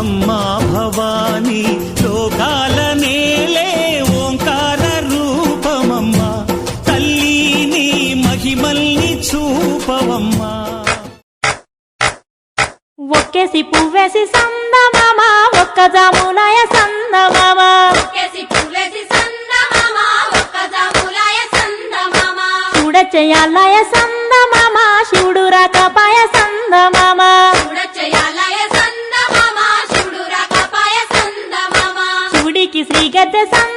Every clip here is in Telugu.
అమ్మా భవానీ లోకాల నేలే ఓంకార రూపమమ్మా. తల్లి నీ మహిమల్ని చూపవమ్మా. ఒక్కేసి పువ్వేసి సందమామ ఒక్క జాములాయ సందమామ. చూడచెయ్యాలయ సందమామ శివుడు రాకపాయ సందమామ. get the.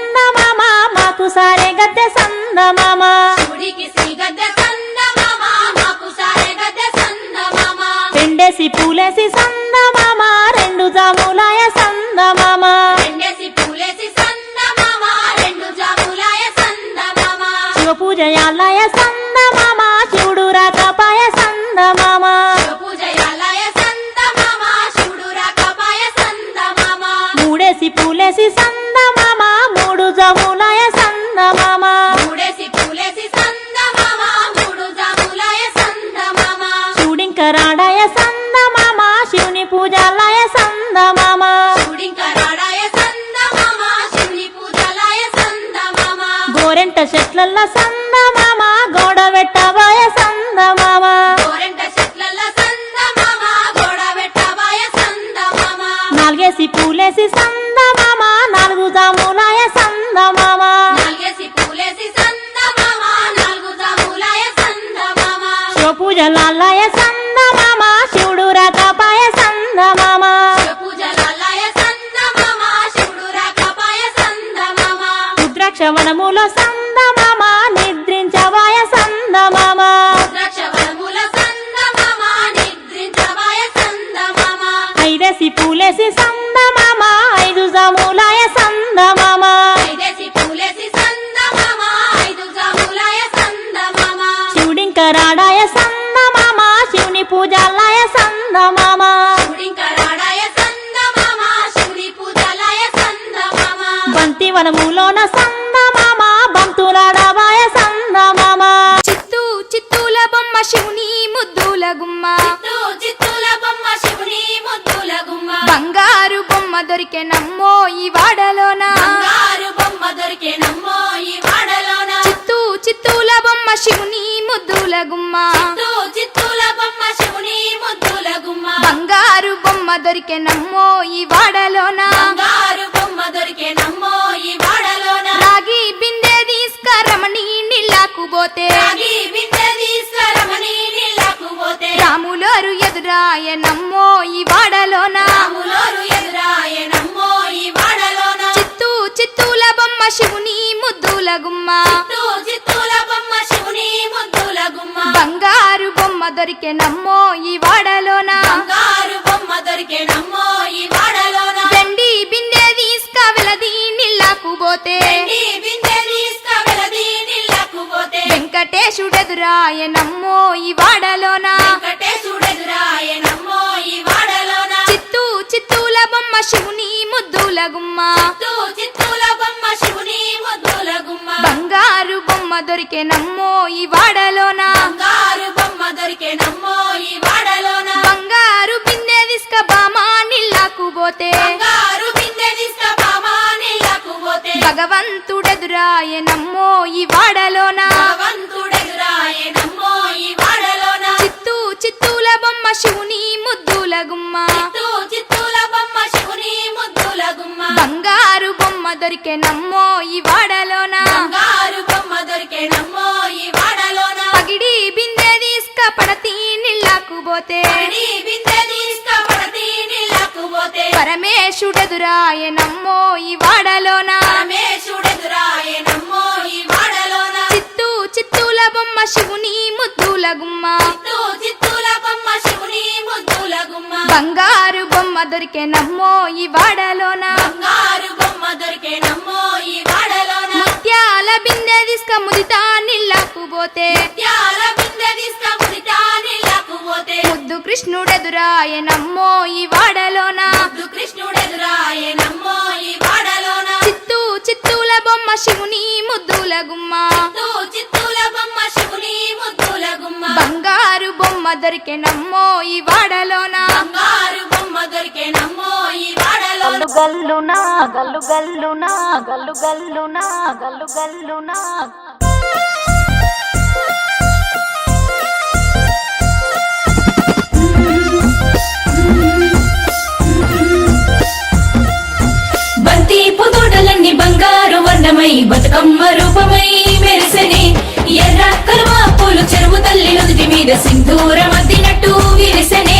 చెట్లల్ల సందమామ గోడ పెట్టబాయ సందమామ. నాలుగేసి పూలేసి సందమామ వనములోన సందమామ బంతులాడవాయ సందమామ చిత్తూ చిత్తూల బొమ్మ శివుని ముద్దుల గుమ్మ చిత్తూ చిత్తూల బొమ్మ శివుని ముద్దుల గుమ్మ. బంగారు బొమ్మ దొరికెనమ్మో ఈ వాడలోన బంగారు బొమ్మ దొరికేనమ్మో ఈ వాడలోన. చిత్తూ చిత్తూల బొమ్మ శివుని ముద్దుల గుమ్మ చిత్తూ చిత్తూల బొమ్మ శివుని ముద్దుల గుమ్మ. బంగారు బొమ్మ దొరికెనమ్మో ఈ వాడలోన బంగారు పోతే. రాములోరు ఎదురాయనమ్మో ఈ వాడలోన. చిత్తూ చిత్తూల బొమ్మ శివుని ముద్దుల గుమ్మ. బంగారు బొమ్మ దొరికెనమ్మో ఈ వాడలోన బంగారు బొమ్మ దొరికేనమ్మో ఈ వాడలోన. వెండి బిందె తీసుక వెలది నీళ్ళకు పోతే వెంకటేశుడెదురాయనమ్మో ఈ వాడలోన వెంకటేశుడెదురాయనమ్మో ఈ వాడలోన. చిత్తూ చిత్తూల బొమ్మ శివుని ముద్దుల గుమ్మ చిత్తూ చిత్తూల బొమ్మ శివుని ముద్దుల గుమ్మ. బంగారు బొమ్మ దొరికెనమ్మో ఈ వాడలోన బంగారు బొమ్మ దొరికేనమ్మో ఈ వాడలోన. బంగారు బిందె తీసుక బామా నీళ్ళకు పోతే బంగారు బిందె తీసుకుపామా నీళ్ళకు పోతే. భగవంతుడెదురాయనమ్మో ఈ వాడలోన బొమ్మ. బంగారు బొమ్మ దొరికెనమ్మో ఈ వాడలోన బంగారు బొమ్మ దొరికేనమ్మో ఈ వాడలోన. పగిడి బిందె తీసుక పడతి నీళ్ళకు పోతే బిందె తీసుకుపడతి నీళ్ళకు పోతే. పరమేశుడెదురాయనమ్మో ఈ వాడలోన పరమేశుడెదురాయనమ్మో ఈ వాడలోన. చిత్తూ చిత్తూల బొమ్మ శివుని ముద్దుల గుమ్మ బంగారు బొమ్మ దొరికెనమ్మో ఈ వాడలోన బంగారు బొమ్మ దొరికేనమ్మో ఈ వాడలోన. ముత్యాల బిందె తీసుక ముదితా నీళ్ళకు పోతే త్యాల బిందె తీసుకుముదితా నీళ్ళకు పోతే. ముద్దు కృష్ణుడెదురాయనమ్మో ఈ వాడలోన ముద్దు కృష్ణుడెదురాయనమ్మో ఈ వాడలోన. చిత్తూ చిత్తూల బొమ్మ శివుని ముద్దుల గుమ్మ చిత్తూ చిత్తూల బొమ్మ శివుని ముద్దుల గుమ్మ. బంగారు బొమ్మ దొరికెనమ్మో ఈ వాడలోన గల్లునా గల్లు గల్లునా గల్లు గల్లునా గల్లు గల్లునా బంతి పొదోటలన్నీ బంగారు వర్ణమై బతుకమ్మ రూపమై మెరిసని. ఎర్ర కలువ పూలు చెరువు తల్లి నుదుటి మీద సింధూరం అద్దినట్టు విరిసనే.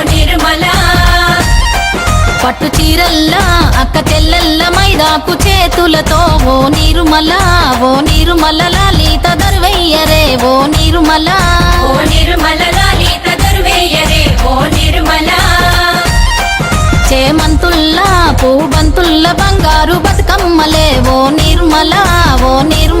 పట్టు చీరల్లా అక్క చెల్లెల్ల మైదాకు చేతులతో ఓ నిర్మల ఓ నిర్మల లలిత దరువయ్యరే ఓ నిర్మల ఓ నిర్మల లలిత దర్వేయరే ఓ నిర్మల చేమంతుల్లా పూబంతుల్ల బంగారు బతుకమ్మలే ఓ నిర్మల ఓ నిర్మల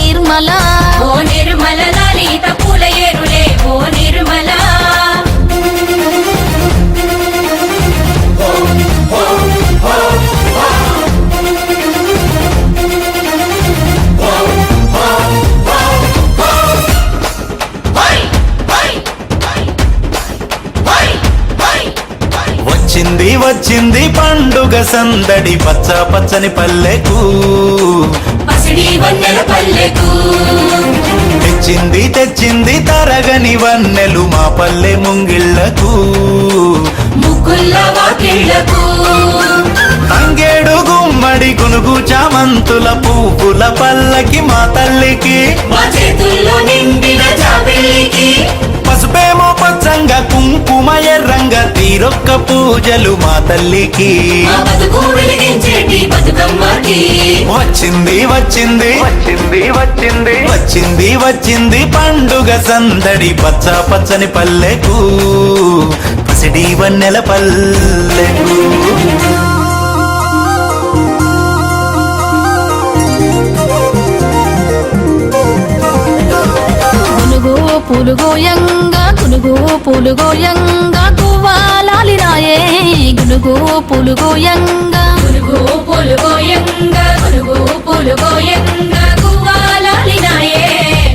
ఓ సందడి పచ్చ పచ్చని పల్లెకు. తెచ్చింది తెచ్చింది తరగని వన్నెలు మా పల్లె ముంగిళ్ళకు. తంగేడు గుమ్మడి గునుగు చామంతుల పువ్వుల పల్లకి మా తల్లికి. పసుపేమో పచ్చంగా కుంకుమ ఎర్రంగా తీరొక్క పూజలు మా తల్లికి. వచ్చింది వచ్చింది. వచ్చింది వచ్చింది. వచ్చింది వచ్చింది పండుగ సందడి పచ్చ పచ్చని పల్లెకు. పసిడి వన్నెల పల్లెకు. పులుగోయంగా గునుగు పులుగోయంగా గువ్వాలాలినాయే గునుగు పులుగోయంగా పులుగు పులుగోయంగా పులుగు పులుగోయంగా గువ్వాలాలినాయే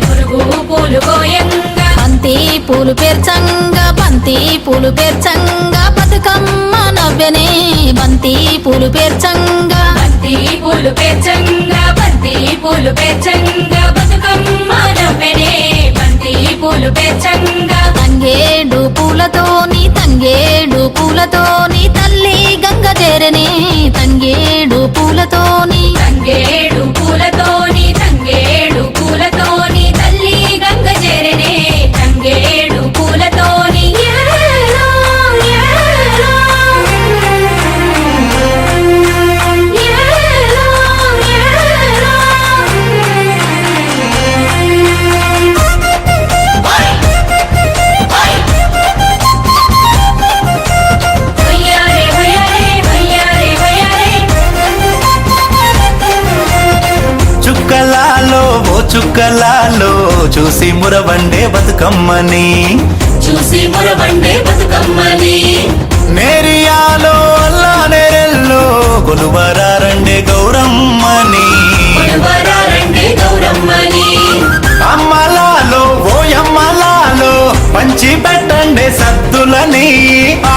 పులుగు పులుగోయంగా బంతి పూలు పేర్చంగా బంతి పూలు పేర్చంగా బతుకమ్మ నవ్వెనే బంతి పూలు పేర్చంగా. బంతి పూలు పేర్చంగా బంతి పూలు పేర్చంగా బతుకమ్మ నవ్వెనే. పూలు పేర్చంగా తంగేడు పూలతోని తంగేడు పూలతోని తల్లి గంగ చేరనే. తంగేడు పూలతోని తంగేడు చూసి మురవండే బతుకమ్మని. చూసి మురబండే బతుకమ్మని. నేరియాలో అల్లా నేరెల్లో కొలువరారండే గౌరమ్మని. అమ్మలాలో ఓయమ్మలాలో పంచి పెట్టండే సద్దులని. ఆ